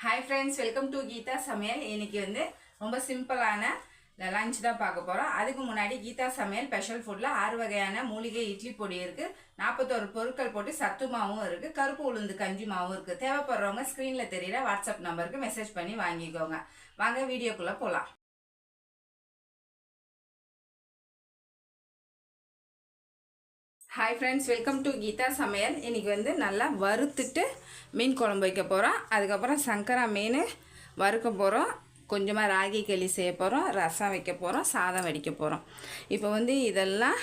Hi friends welcome to Geetha Samayal இன்னைக்கு வந்து ரொம்ப சிம்பிளான லஞ்ச் தான் பார்க்க போகிறோம் அதுக்கு முன்னாடி கீதா சமையல் ஸ்பெஷல் ஃபுட்டில் ஆறு வகையான மூலிகை இட்லி பொடி இருக்குது நாற்பத்தோரு பொருட்கள் போட்டு சத்து மாவும் இருக்குது கருப்பு உளுந்து கஞ்சி மாவும் இருக்குது தேவைப்படுறவங்க ஸ்க்ரீனில் தெரியிற வாட்ஸ்அப் நம்பருக்கு மெசேஜ் பண்ணி வாங்கிக்கோங்க. வாங்க வீடியோக்குள்ளே போகலாம் hi friends welcome to Geetha Samayal இன்றைக்கி வந்து நல்லா வறுத்துட்டு மீன் குழம்பு வைக்க போகிறோம் அதுக்கப்புறம் சங்கரா மீன் வறுக்க போகிறோம் கொஞ்சமாக ராகி களி செய்ய போகிறோம் ரசம் வைக்க போகிறோம் சாதம் வடிக்க போகிறோம் இப்போ வந்து இதெல்லாம்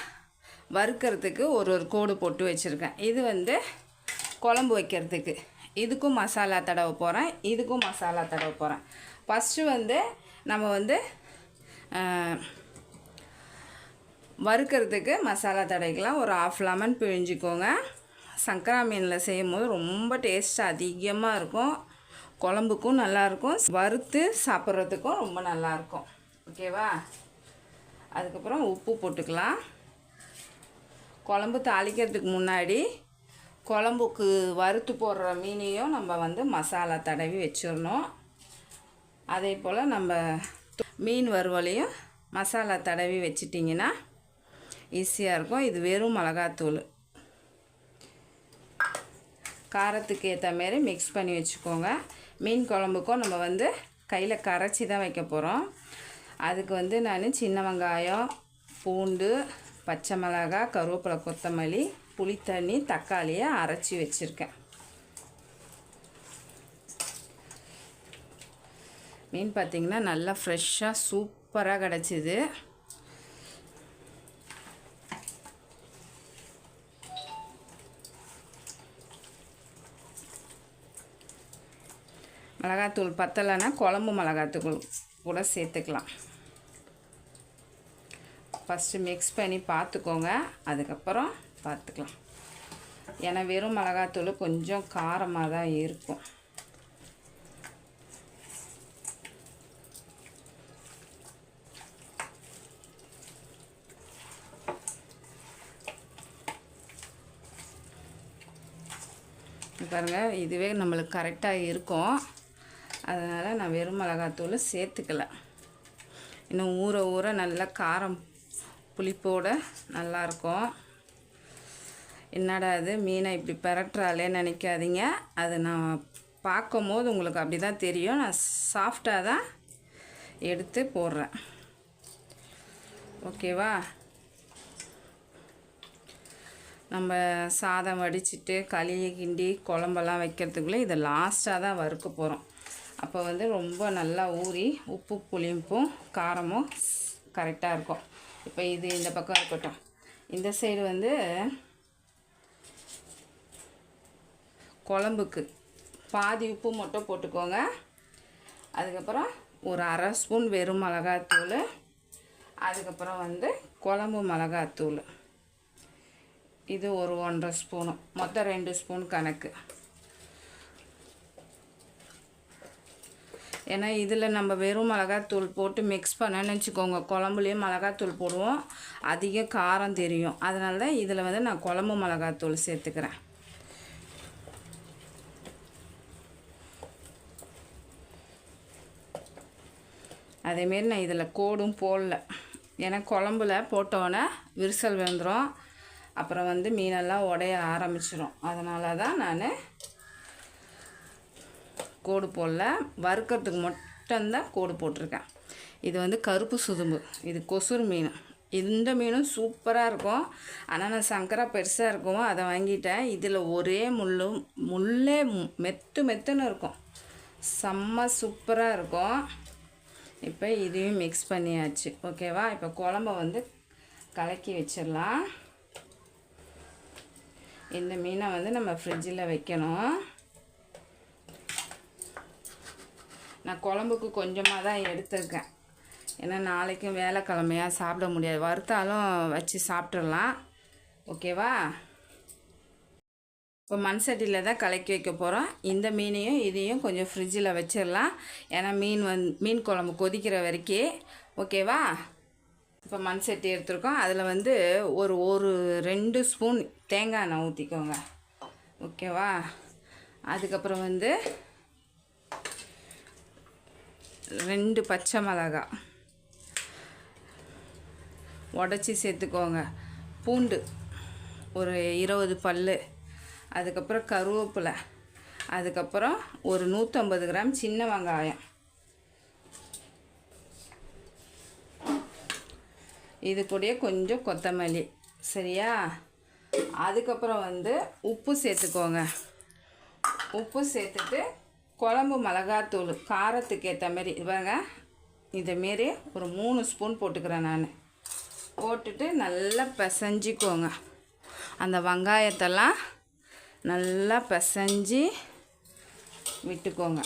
வறுக்கிறதுக்கு ஒரு ஒரு கோடு போட்டு வச்சுருக்கேன். இது வந்து குழம்பு வைக்கிறதுக்கு. இதுக்கும் மசாலா தடவை போகிறேன் இதுக்கும் மசாலா தடவை போகிறேன் ஃபஸ்ட்டு வந்து நம்ம வந்து வறுக்கிறதுக்கு மசாலா தடவைக்கலாம் ஒரு ஆஃப் லெமன் பிழிஞ்சிக்கோங்க. சங்கரா மீனில் செய்யும் போது ரொம்ப டேஸ்ட் அதிகமாக இருக்கும். குழம்புக்கும் நல்லாயிருக்கும் வறுத்து சாப்பிட்றதுக்கும் ரொம்ப நல்லாயிருக்கும் ஓகேவா அதுக்கப்புறம் உப்பு போட்டுக்கலாம். குழம்பு தாளிக்கிறதுக்கு முன்னாடி குழம்புக்கு வறுத்து போடுற மீனையும் நம்ம வந்து மசாலா தடவி வச்சிடணும். அதே போல் நம்ம மீன் வறுவலையும் மசாலா தடவி வச்சிட்டிங்கன்னா ஈஸியாக இருக்கும். இது வெறும் மிளகாத்தூள். காரத்துக்கு ஏற்ற மாரி மிக்ஸ் பண்ணி வச்சுக்கோங்க. மீன் குழம்புக்கும் நம்ம வந்து கையில் கரைச்சி தான் வைக்க போகிறோம் அதுக்கு வந்து நான் சின்ன வெங்காயம் பூண்டு பச்சை மிளகாய் கருவேப்பிலை கொத்தமல்லி புளித்தண்ணி தக்காளியை அரைச்சி வச்சுருக்கேன். மீன் பார்த்திங்கன்னா நல்லா ஃப்ரெஷ்ஷாக சூப்பராக கிடச்சிது. மிளகாத்தூள் பத்தலைன்னா குழம்பு மிளகாத்தூள் கூட சேர்த்துக்கலாம். ஃபஸ்ட்டு மிக்ஸ் பண்ணி பார்த்துக்கோங்க. அதுக்கப்புறம் பார்த்துக்கலாம். ஏன்னா வெறும் மிளகாத்தூள் கொஞ்சம் காரமாக தான் இருக்கும். பாருங்கள் பாருங்க இதுவே நம்மளுக்கு கரெக்டாக இருக்கும். அதனால் நான் வெறும் மிளகாத்தூள் சேர்த்துக்கல. இன்னும் ஊற ஊற நல்லா காரம் புளிப்போட நல்லாயிருக்கும் என்னடா இது மீனை இப்படி பரட்டுறாலே நினைக்காதீங்க. அது நான் பார்க்கும் போது உங்களுக்கு அப்படி தான் தெரியும். நான் சாஃப்டாக தான் எடுத்து போடுறேன். ஓகேவா நம்ம சாதம் வடிச்சிட்டு களியை கிண்டி குழம்பெல்லாம் வைக்கிறதுக்குள்ளே இதை லாஸ்ட்டாக தான் வறுக்க போகிறோம் அப்போ வந்து ரொம்ப நல்லா ஊறி உப்பு புளிப்பும் காரமும் கரெக்டாக இருக்கும். இப்போ இது இந்த பக்கம் இருக்கட்டும். இந்த சைடு வந்து குழம்புக்கு பாதி உப்பு மட்டும் போட்டுக்கோங்க. அதுக்கப்புறம் ஒரு அரை ஸ்பூன் வெறும் மிளகாத்தூள் அதுக்கப்புறம் வந்து குழம்பு மிளகாத்தூள். இது ஒரு ஒன்றரை ஸ்பூனு. மொத்தம் ரெண்டு ஸ்பூன் கணக்கு. ஏன்னா இதில் நம்ம வெறும் மிளகாத்தூள் போட்டு மிக்ஸ் பண்ணேன்னு வச்சுக்கோங்க. குழம்புலேயே மிளகாத்தூள் போடுவோம். அதிக காரம் தெரியும். அதனால தான் இதில் வந்து நான் குழம்பு மிளகாத்தூள் சேர்த்துக்கிறேன். அதேமாரி நான் இதில் கோடும் போடல. ஏன்னா குழம்புல போட்டோன்னே விரிசல் விழுந்துடும் அப்புறம் வந்து மீனெல்லாம் உடைய ஆரம்பிச்சிடும் அதனால தான் நான் கோடு போடல. வறுக்கிறதுக்கு மட்டும்தான் கோடு போட்டிருக்கேன். இது வந்து கருப்பு சுதும்பு. இது கொசுர் மீன். இந்த மீனும் சூப்பராக இருக்கும். ஆனால் நான் சங்கரா பெருசாக இருக்கும் அதை வாங்கிட்டேன். இதில் ஒரே முள்ளு முள்ளே மெத்து மெத்துன்னு இருக்கும். செம்ம சூப்பராக இருக்கும். இப்போ இதையும் மிக்ஸ் பண்ணியாச்சு. ஓகேவா இப்போ குழம்ப வந்து கலக்கி வச்சிடலாம். இந்த மீனை வந்து நம்ம ஃப்ரிட்ஜில் வைக்கணும். நான் குழம்புக்கு கொஞ்சமாக தான் எடுத்திருக்கேன். ஏன்னா நாளைக்கும் வேலைக்கிழமையாக சாப்பிட முடியாது. வறுத்தாலும் வச்சு சாப்பிட்றலாம் ஓகேவா? இப்போ மண் சட்டியில் தான் கலக்கி வைக்க போகிறோம் இந்த மீனையும் இதையும் கொஞ்சம் ஃப்ரிட்ஜில் வச்சிடலாம். ஏன்னா மீன் வந் மீன் குழம்பு கொதிக்கிற வரைக்கும் ஓகேவா? இப்போ மண் சட்டி அதில் வந்து ஒரு ஒரு ரெண்டு ஸ்பூன் தேங்காய் எண்ணெய் ஊற்றிக்கோங்க ஓகேவா? அதுக்கப்புறம் வந்து ரெண்டு பச்சை மிளகா. உடச்சி சேர்த்துக்கோங்க. பூண்டு ஒரு இருபது பல் அதுக்கப்புறம் கருவேப்பிலை அதுக்கப்புறம் ஒரு நூற்றம்பது கிராம் சின்ன வெங்காயம். இது கூடயே கொஞ்சம் கொத்தமல்லி சரியா? அதுக்கப்புறம் வந்து உப்பு சேர்த்துக்கோங்க. உப்பு சேர்த்துட்டு குழம்பு மிளகாத்தூள் காரத்துக்கு ஏற்ற மாரி பாருங்க இதுமாரி ஒரு மூணு ஸ்பூன் போட்டுக்கிறேன் நான். போட்டுட்டு நல்லா பிசைஞ்சிக்கோங்க. அந்த வெங்காயத்தெல்லாம் நல்லா பிசைஞ்சி விட்டுக்கோங்க.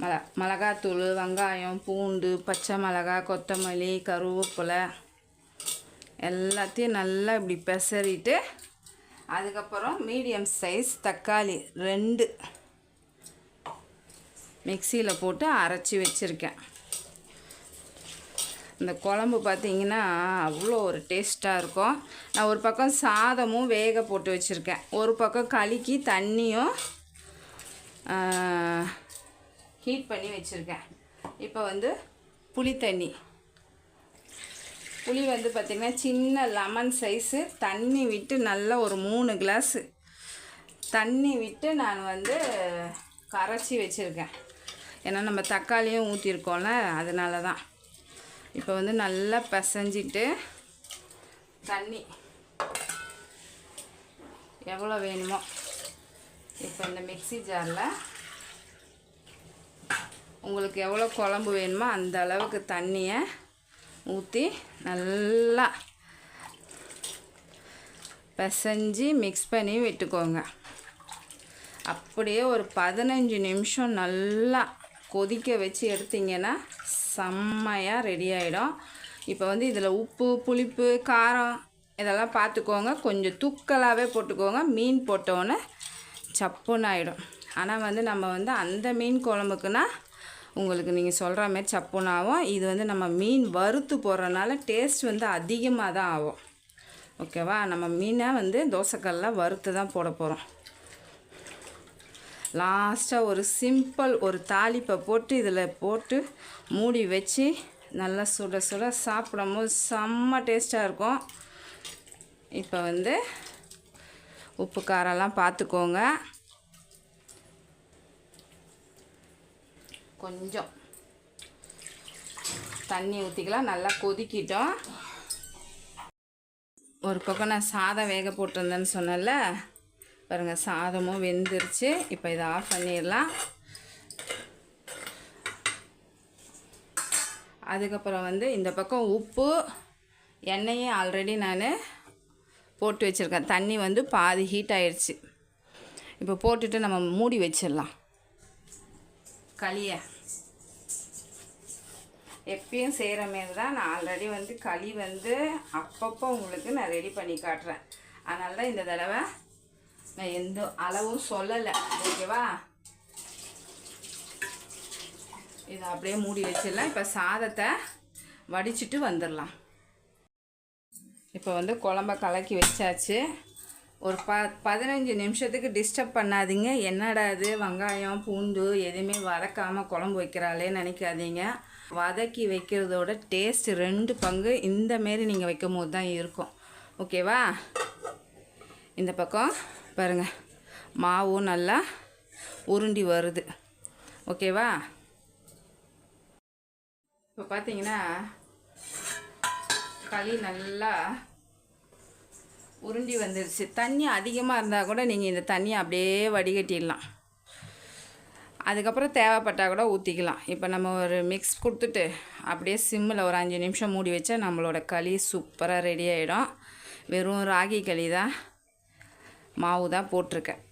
மிள மிளகாத்தூள் வெங்காயம் பூண்டு பச்சை மிளகா கொத்தமல்லி கருவேப்பிலை எல்லாத்தையும் நல்லா இப்படி பெசறிட்டு அதுக்கப்புறம் மீடியம் சைஸ் தக்காளி ரெண்டு மிக்சியில் போட்டு அரைச்சி வச்சுருக்கேன். இந்த குழம்பு பார்த்தீங்கன்னா அவ்வளோ ஒரு டேஸ்ட்டாக இருக்கும். நான் ஒரு பக்கம் சாதமும் வேக போட்டு வச்சுருக்கேன். ஒரு பக்கம் களிக்கு தண்ணியும் ஹீட் பண்ணி வச்சுருக்கேன். இப்போ வந்து புளி தண்ணி புளி வந்து பார்த்திங்கன்னா சின்ன லெமன் சைஸு. தண்ணி விட்டு நல்லா ஒரு மூணு கிளாஸு. தண்ணி விட்டு நான் வந்து கரைச்சி வச்சுருக்கேன். ஏன்னா நம்ம தக்காளியும் ஊற்றிருக்கோம்ல அதனால தான் இப்போ வந்து நல்லா பிசைஞ்சிட்டு தண்ணி. எவ்வளோ வேணுமோ. இப்போ இந்த மிக்ஸி ஜாரில் உங்களுக்கு எவ்வளோ குழம்பு வேணுமோ அந்த அளவுக்கு தண்ணியை ஊற்றி நல்லா பிசைஞ்சு மிக்ஸ் பண்ணி விட்டுக்கோங்க. அப்படியே ஒரு பதினஞ்சு நிமிஷம் நல்லா கொதிக்க வச்சு எடுத்திங்கன்னா செம்மையாக ரெடி ஆகிடும் இப்போ வந்து இதில் உப்பு புளிப்பு காரம் இதெல்லாம் பார்த்துக்கோங்க கொஞ்சம் தூக்கலாகவே போட்டுக்கோங்க. மீன் போட்டோன்னே சப்புன்னு ஆகிடும் ஆனால் வந்து நம்ம வந்து அந்த மீன் குழம்புக்குன்னா உங்களுக்கு நீங்கள் சொல்கிற மாதிரி சப்புனாகும் இது வந்து நம்ம மீன் வறுத்து போடுறனால டேஸ்ட் வந்து அதிகமாக தான் ஆகும். ஓகேவா நம்ம மீனை வந்து தோசைக்கல்லில் வறுத்து தான் போட போகிறோம் லாஸ்ட்டாக ஒரு சிம்பிள் ஒரு தாளிப்பை போட்டு இதில் போட்டு மூடி வச்சு நல்லா சுட சுட சாப்பிடும்போது செம்ம டேஸ்ட்டாக இருக்கும். இப்போ வந்து உப்பு காரம்லாம் பார்த்துக்கோங்க. கொஞ்சம் தண்ணி ஊற்றிக்கலாம் நல்லா கொதிக்கிட்டோம். ஒரு பக்கம் நான் சாதம் வேக போட்டிருந்தேன்னு சொன்னேன்ல. பாருங்கள் சாதமும் வெந்துருச்சு. இப்போ இதை ஆஃப் பண்ணிடலாம். அதுக்கப்புறம் வந்து இந்த பக்கம் உப்பு எண்ணெயும் ஆல்ரெடி நான் போட்டு வச்சுருக்கேன். தண்ணி வந்து பாதி ஹீட் ஆயிடுச்சு. இப்போ போட்டுட்டு நம்ம மூடி வச்சிடலாம். களியை. எப்பயும் செய்கிற மாரி தான் நான் ஆல்ரெடி வந்து களி வந்து அப்பப்போ உங்களுக்கு நான் ரெடி பண்ணி காட்டுறேன். அதனால தான் இந்த தடவை நான் எந்த அளவும் சொல்லலை. ஓகேவா? இதை அப்படியே மூடி வச்சிடலாம். இப்போ சாதத்தை வடிச்சிட்டு வந்துடலாம். இப்போ வந்து குழம்ப கலக்கி வச்சாச்சு. ஒரு ப பதினஞ்சு நிமிஷத்துக்கு டிஸ்டர்ப் பண்ணாதீங்க. என்னடா இது? வெங்காயம் பூண்டு எதுவுமே வதக்காமல் குழம்பு வைக்கிறாளே நினைக்காதீங்க. வதக்கி வைக்கிறதோட டேஸ்ட் ரெண்டு பங்கு இந்த மாரி நீங்கள் வைக்கும் போது தான் இருக்கும். ஓகேவா இந்த பக்கம் பாருங்கள் மாவும் நல்லா உருண்டி வருது. ஓகேவா இப்போ பார்த்தீங்கன்னா களி நல்லா உருண்டி வந்துருச்சு. தண்ணி அதிகமாக இருந்தால் கூட நீங்கள் இந்த தண்ணியை அப்படியே வடிகட்டிடலாம். அதுக்கப்புறம் தேவைப்பட்டால் கூட ஊற்றிக்கலாம் இப்போ நம்ம ஒரு மிக்ஸ் கொடுத்துட்டு அப்படியே சிம்மில் ஒரு அஞ்சு நிமிஷம் மூடி வச்சா நம்மளோட களி சூப்பராக ரெடி ஆகிடும் வெறும் ராகி களி தான் மாவு தான் போட்டிருக்கேன்.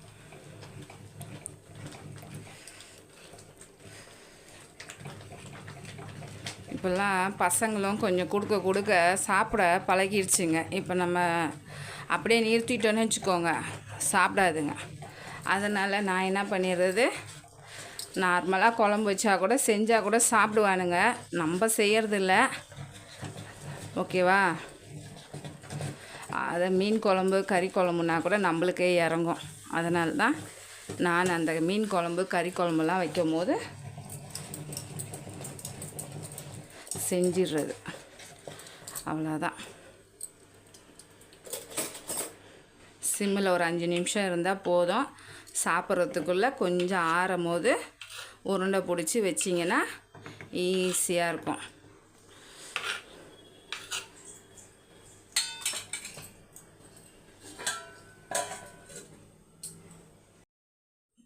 இப்போல்லாம் பசங்களும் கொஞ்சம் கொடுக்க கொடுக்க சாப்பிட பழகிடுச்சுங்க. இப்போ நம்ம அப்படியே நிறுத்திட்டோன்னு வச்சுக்கோங்க. சாப்பிடாதுங்க. அதனால் நான் என்ன பண்ணிடுறது? நார்மலாக குழம்பு வச்சா கூட செஞ்சால் கூட சாப்பிடுவானுங்க. நம்ம செய்கிறதில்ல ஓகேவா? அதை மீன் குழம்பு கறி குழம்புனா கூட நம்மளுக்கே இறங்கும். அதனால தான் நான் அந்த மீன் குழம்பு கறி குழம்புலாம் வைக்கும் போது செஞ்சிடுறது. அவ்வளோதான் சிம்மில் ஒரு அஞ்சு நிமிஷம் இருந்தால் போதும். சாப்பிட்றதுக்குள்ளே கொஞ்சம் ஆறும் போது உருண்டை பிடிச்சி வச்சிங்கன்னா ஈஸியாக இருக்கும்.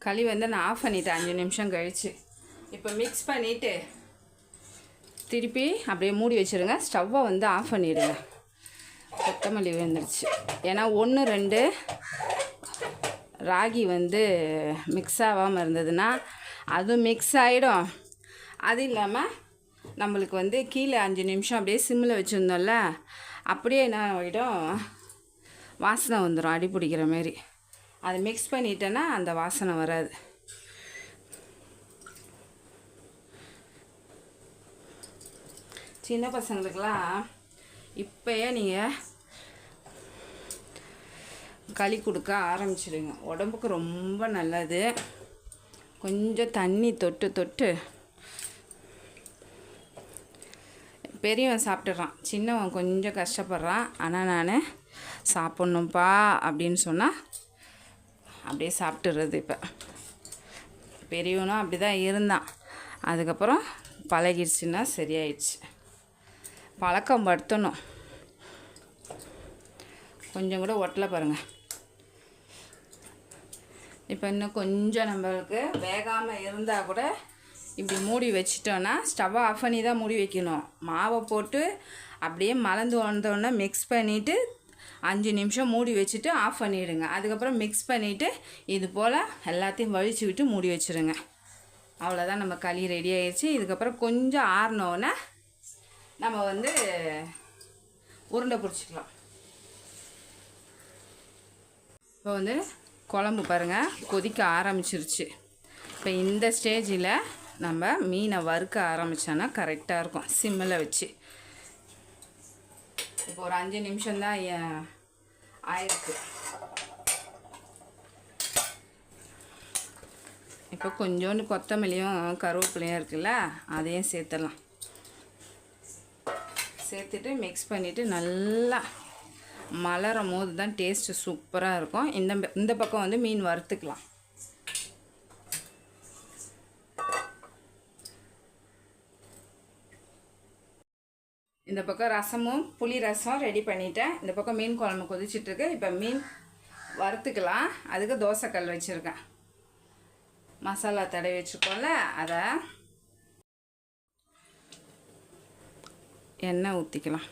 களி வந்து நான் ஆஃப் பண்ணிட்டேன். அஞ்சு நிமிஷம் கழிச்சு. இப்போ மிக்ஸ் பண்ணிவிட்டு திருப்பி அப்படியே மூடி வச்சுருங்க. ஸ்டவ்வை வந்து ஆஃப் பண்ணிவிடுங்க கொத்தமல்லி வந்துடுச்சு ஏன்னா ஒன்று ரெண்டு ராகி வந்து மிக்ஸ் ஆகாமல் இருந்ததுன்னா அதுவும் மிக்ஸ் ஆகிடும் அது இல்லாமல் நம்மளுக்கு வந்து கீழே அஞ்சு நிமிஷம் அப்படியே சிம்மில் வச்சுருந்தோம்ல அப்படியே என்ன ஆகிடும் வாசனை வந்துடும் அடி பிடிக்கிற மாரி. அதை மிக்ஸ் பண்ணிட்டேன்னா அந்த வாசனை வராது. சின்ன பசங்களுக்கெல்லாம் இப்போயே நீங்கள் களி கொடுக்க ஆரம்பிச்சிடுங்க உடம்புக்கு ரொம்ப நல்லது. கொஞ்சம் தண்ணி தொட்டு தொட்டு. பெரியவன் சாப்பிட்டுறான். சின்னவன் கொஞ்சம் கஷ்டப்படுறான். ஆனால் நான் சாப்பிட்ணும்ப்பா அப்படின்னு சொன்னால் அப்படியே சாப்பிட்டுறது இப்போ. பெரியவனும் அப்படி தான் இருந்தான். அதுக்கப்புறம் பழகிடுச்சுன்னா சரியாயிடுச்சு. பழக்கம் படுத்தணும். கொஞ்சம் கூட ஒட்டலை பாருங்கள் இப்போ இன்னும் கொஞ்சம் நம்மளுக்கு வேகாமல் இருந்தால் கூட இப்படி மூடி வச்சிட்டோன்னா ஸ்டவ்வை ஆஃப் பண்ணி தான் மூடி வைக்கணும். மாவை போட்டு அப்படியே மலர்ந்து வந்தோடனே மிக்ஸ் பண்ணிவிட்டு அஞ்சு நிமிஷம் மூடி வச்சுட்டு ஆஃப் பண்ணிவிடுங்க அதுக்கப்புறம் மிக்ஸ் பண்ணிவிட்டு இது போல் எல்லாத்தையும் வழித்து விட்டு மூடி வச்சுருங்க. அவ்வளோதான் நம்ம களி ரெடி ஆயிடுச்சு. இதுக்கப்புறம் கொஞ்சம் ஆறினோன்னே நம்ம வந்து உருண்டை பிடிச்சிக்கலாம். இப்போ வந்து குழம்பு பாருங்கள் கொதிக்க ஆரம்பிச்சிருச்சு. இப்போ இந்த ஸ்டேஜில் நம்ம மீனை வறுக்க ஆரம்பித்தோன்னா கரெக்டாக இருக்கும் சிம்மில் வச்சு. இப்போ ஒரு அஞ்சு நிமிஷம்தான் ஆயிருக்கு. இப்போ கொஞ்சோண்டு கொத்தமல்லியும் கருவேப்பிலையும் இருக்குல்ல அதையும் சேர்த்துடலாம். சேர்த்துட்டு மிக்ஸ் பண்ணிவிட்டு நல்லா மலரும் போது தான் டேஸ்ட்டு சூப்பராக இருக்கும். இந்த இந்த பக்கம் வந்து மீன் வறுத்துக்கலாம். இந்த பக்கம் ரசமும் புளி ரசம் ரெடி பண்ணிட்டேன். இந்த பக்கம் மீன் குழம்பு கொதிச்சிட்டு இப்போ மீன் வறுத்துக்கலாம். அதுக்கு தோசைக்கல் வச்சுருக்கேன். மசாலா தடவி வச்சுருக்கோம்ல அதை எண்ணெய் ஊற்றிக்கலாம்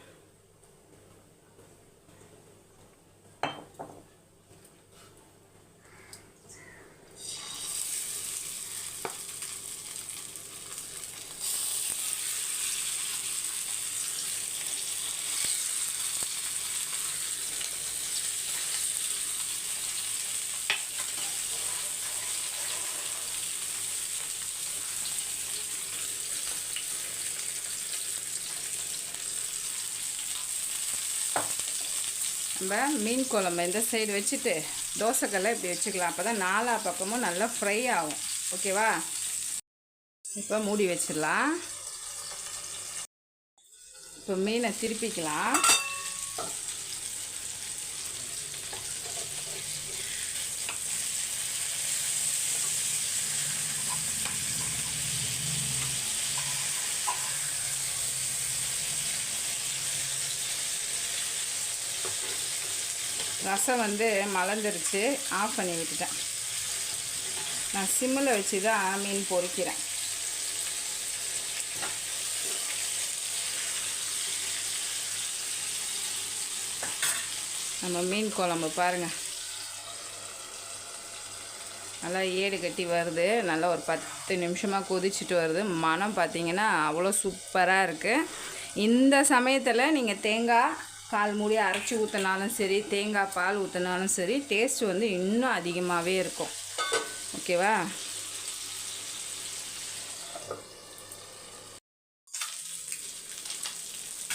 நம்ம மீன் குழம்பு இந்த சைடு வச்சுட்டு தோசைக்கல்லை இப்படி வச்சுக்கலாம். அப்போ தான் நாலா பக்கமும் நல்லா ஃப்ரை ஆகும். ஓகேவா இப்போ மூடி வச்சிடலாம். இப்போ மீனை திருப்பிக்கலாம். ரசம் வந்து மலர்ந்துருச்சு. ஆஃப் பண்ணி விட்டுட்டேன். நான் சிம்மில் வச்சு தான் மீன் பொறிக்கிறேன். நம்ம மீன் குழம்பு பாருங்கள் நல்லா ஏடு கட்டி வருது. நல்லா ஒரு பத்து நிமிஷமாக கொதிச்சுட்டு வருது. மனம் பார்த்திங்கன்னா அவ்வளோ சூப்பராக இருக்குது இந்த சமயத்தில் நீங்கள் தேங்காய் கால் மூடி அரைச்சி ஊற்றினாலும் சரி தேங்காய் பால் ஊற்றினாலும் சரி டேஸ்ட் வந்து இன்னும் அதிகமாகவே இருக்கும். ஓகேவா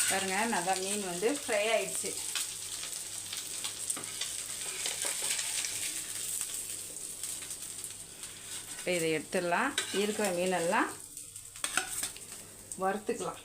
பாருங்க நல்லா மீன் வந்து ஃப்ரை ஆயிடுச்சு. இப்போ இதை எடுத்துடலாம். இருக்கிற மீனெல்லாம் வறுத்துக்கலாம்.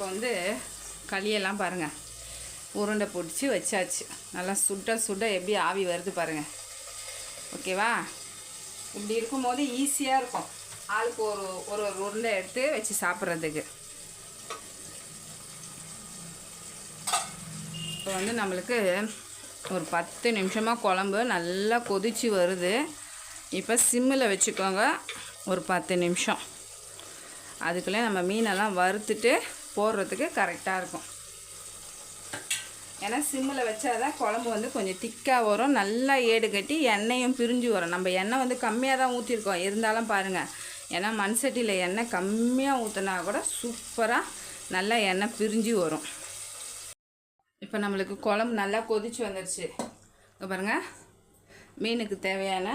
இப்போ வந்து களியெல்லாம் பாருங்கள் உருண்டை பிடிச்சி வச்சாச்சு. நல்லா சுட சுட எப்படி ஆவி வருது பாருங்கள் ஓகேவா? இப்படி இருக்கும்போது ஈஸியாக இருக்கும். ஆளுக்கு ஒரு ஒரு ஒரு உருண்டை எடுத்து வச்சு சாப்பிட்றதுக்கு. இப்போ வந்து நம்மளுக்கு ஒரு பத்து நிமிஷமாக குழம்பு நல்லா கொதிச்சு வருது. இப்போ சிம்மில் வச்சுக்கோங்க. ஒரு பத்து நிமிஷம். அதுக்குள்ளே நம்ம மீனெல்லாம் வறுத்துட்டு போடுறதுக்கு கரெக்டாக இருக்கும். ஏன்னா சிம்மில் வச்சா தான் குழம்பு வந்து கொஞ்சம் திக்காக வரும். நல்லா ஏடு கட்டி எண்ணெயும் பிரிஞ்சு வரும். நம்ம எண்ணெய் வந்து கம்மியாக தான் ஊற்றிருக்கோம் இருந்தாலும் பாருங்கள் ஏன்னா மண் சட்டியில் எண்ணெய் கம்மியாக ஊற்றினா கூட சூப்பராக நல்லா எண்ணெய் பிரிஞ்சு வரும். இப்போ நம்மளுக்கு குழம்பு நல்லா கொதிச்சு வந்துடுச்சு இங்க பாருங்க மீனுக்கு தேவையான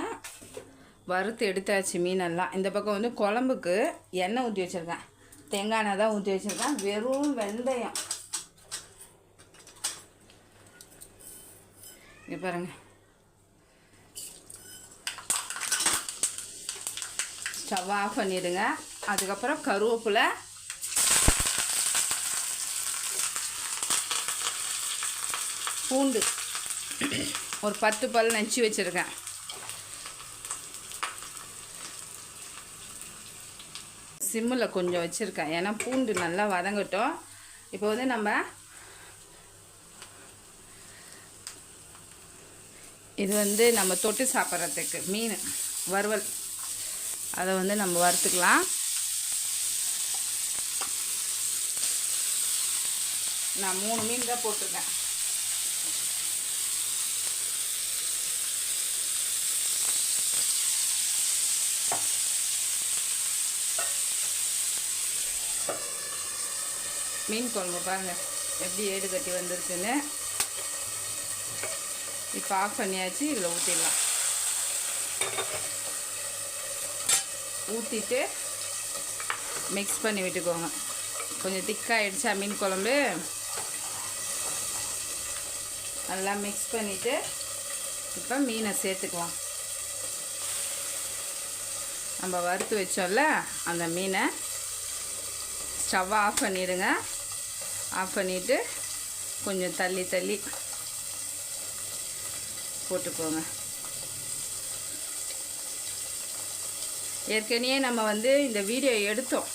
வறுத்து எடுத்தாச்சு மீனெல்லாம். இந்த பக்கம் வந்து குழம்புக்கு எண்ணெய் ஊற்றி வச்சுருக்கேன். தேங்காய் எண்ணெய் தான் ஊற்றி வச்சுருக்கேன். வெறும் வெந்தயம். இங்கே பாருங்க. ஸ்டவ் ஆஃப் பண்ணிடுங்க. அதுக்கப்புறம் கருவேப்பிலை. பூண்டு. ஒரு பத்து பல் நச்சு வச்சுருக்கேன். சிம்மில் கொஞ்சம் வச்சுருக்கேன். ஏன்னா பூண்டு நல்லா வதங்கட்டும். இப்போ வந்து நம்ம இது வந்து நம்ம தொட்டு சாப்பிட்றதுக்கு மீன் வறுவல். அதை வந்து நம்ம வறுத்துக்கலாம். நான் மூணு மீன் தான் போட்டிருக்கேன். மீன் குழம்பு பாருங்க. எப்படி ஏடு கட்டி வந்திருக்குன்னு. இப்போ ஆஃப் பண்ணியாச்சு இதில் ஊற்றிடலாம் ஊற்றிட்டு மிக்ஸ் பண்ணி விட்டுக்கோங்க. கொஞ்சம் திக்காகிடுச்சா மீன் குழம்பு? நல்லா மிக்ஸ் பண்ணிவிட்டு இப்போ மீனை சேர்த்துக்குவோம் நம்ம வறுத்து வச்சோம்ல அந்த மீனை ஸ்டவ் ஆஃப் பண்ணிடுங்க. ஆஃப் பண்ணிவிட்டு கொஞ்சம் தள்ளி தள்ளி போட்டுக்கோங்க. ஏற்கனவே நம்ம வந்து இந்த வீடியோ எடுத்தோம்.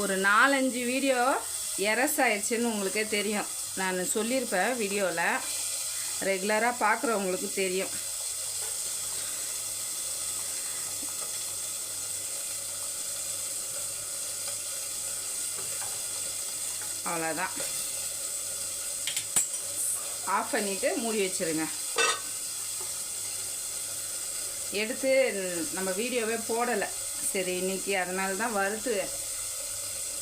ஒரு நாலஞ்சு வீடியோ எரஸ் ஆயிடுச்சுன்னு உங்களுக்கே தெரியும். நான் சொல்லியிருப்பேன் வீடியோவில் ரெகுலராக பார்க்குறவங்களுக்கு தெரியும். அவ்வளோதான் ஆஃப் பண்ணிவிட்டு மூடி வச்சிருங்க. எடுத்து நம்ம வீடியோவே போடலை. சரி இன்னைக்கு அதனால தான் வறுத்து.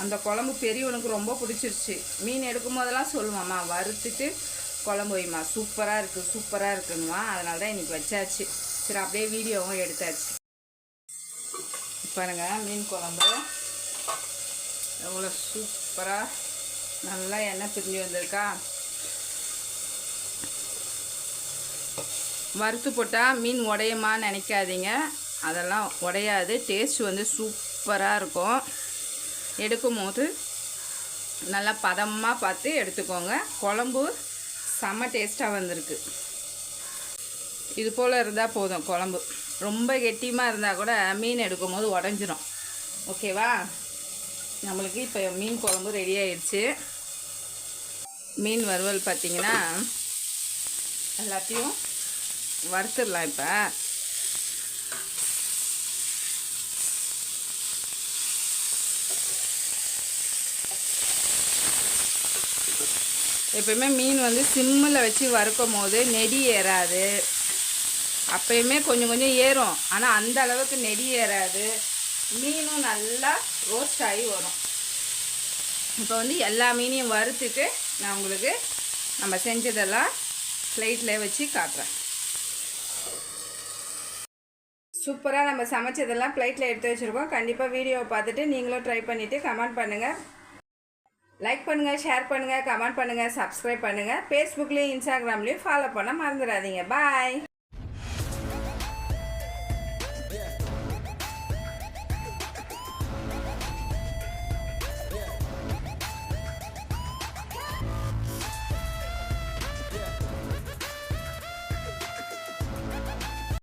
அந்த குழம்பு பெரியவனுக்கு ரொம்ப பிடிச்சிருச்சு. மீன் எடுக்கும் போதெல்லாம் சொல்லுவாம்மா வறுத்துட்டு குழம்பு வைமா சூப்பராக இருக்குது சூப்பராக இருக்குன்னுமா அதனால தான் இன்னைக்கு வச்சாச்சு. சரி அப்படியே வீடியோவும் எடுத்தாச்சு. பாருங்க மீன் குழம்பு. எவ்வளோ சூப்பராக நல்லா எண்ணெய் பிரிஞ்சு வந்திருக்கா. வறுத்து போட்டால் மீன் உடையுமான்னு நினைக்காதீங்க. அதெல்லாம் உடையாது. டேஸ்ட் வந்து சூப்பராக இருக்கும். எடுக்கும் போது நல்லா பதமாக பார்த்து எடுத்துக்கோங்க. குழம்பு செம்ம டேஸ்ட்டாக வந்திருக்கு. இது போல் இருந்தால் போதும் குழம்பு. ரொம்ப கெட்டியமாக இருந்தால் கூட மீன் எடுக்கும் போது உடஞ்சிரும். ஓகேவா நம்மளுக்கு இப்போ மீன் குழம்பு ரெடி ஆயிடுச்சு. மீன் வறுவல் பார்த்தீங்கன்னா எல்லாத்தையும் வறுத்துடலாம் இப்போ. எப்பயுமே மீன் வந்து சிம்மில் வச்சு வறுக்கும் போது நெடி ஏறாது. அப்பயுமே கொஞ்சம் கொஞ்சம் ஏறும். ஆனால் அந்த அளவுக்கு நெடி ஏறாது. மீனும் நல்லா ரோஸ்ட் ஆகி வரும். இப்போ வந்து எல்லா மீனையும் வறுத்துட்டு நான் உங்களுக்கு நம்ம செஞ்சதெல்லாம் ஸ்லைட்டில் வச்சு காட்டுறேன். சூப்பராக நம்ம சமைச்சதெல்லாம் பிளேட்டில் எடுத்து வச்சுருக்கோம். கண்டிப்பாக வீடியோவை பார்த்துட்டு நீங்களும் ட்ரை பண்ணிவிட்டு கமெண்ட் பண்ணுங்கள் லைக் பண்ணுங்கள் ஷேர் பண்ணுங்கள் கமெண்ட் பண்ணுங்கள் சப்ஸ்கிரைப் பண்ணுங்கள் ஃபேஸ்புக்லேயும் இன்ஸ்டாகிராம்லேயும் ஃபாலோ பண்ண மறந்துடாதீங்க. பாய்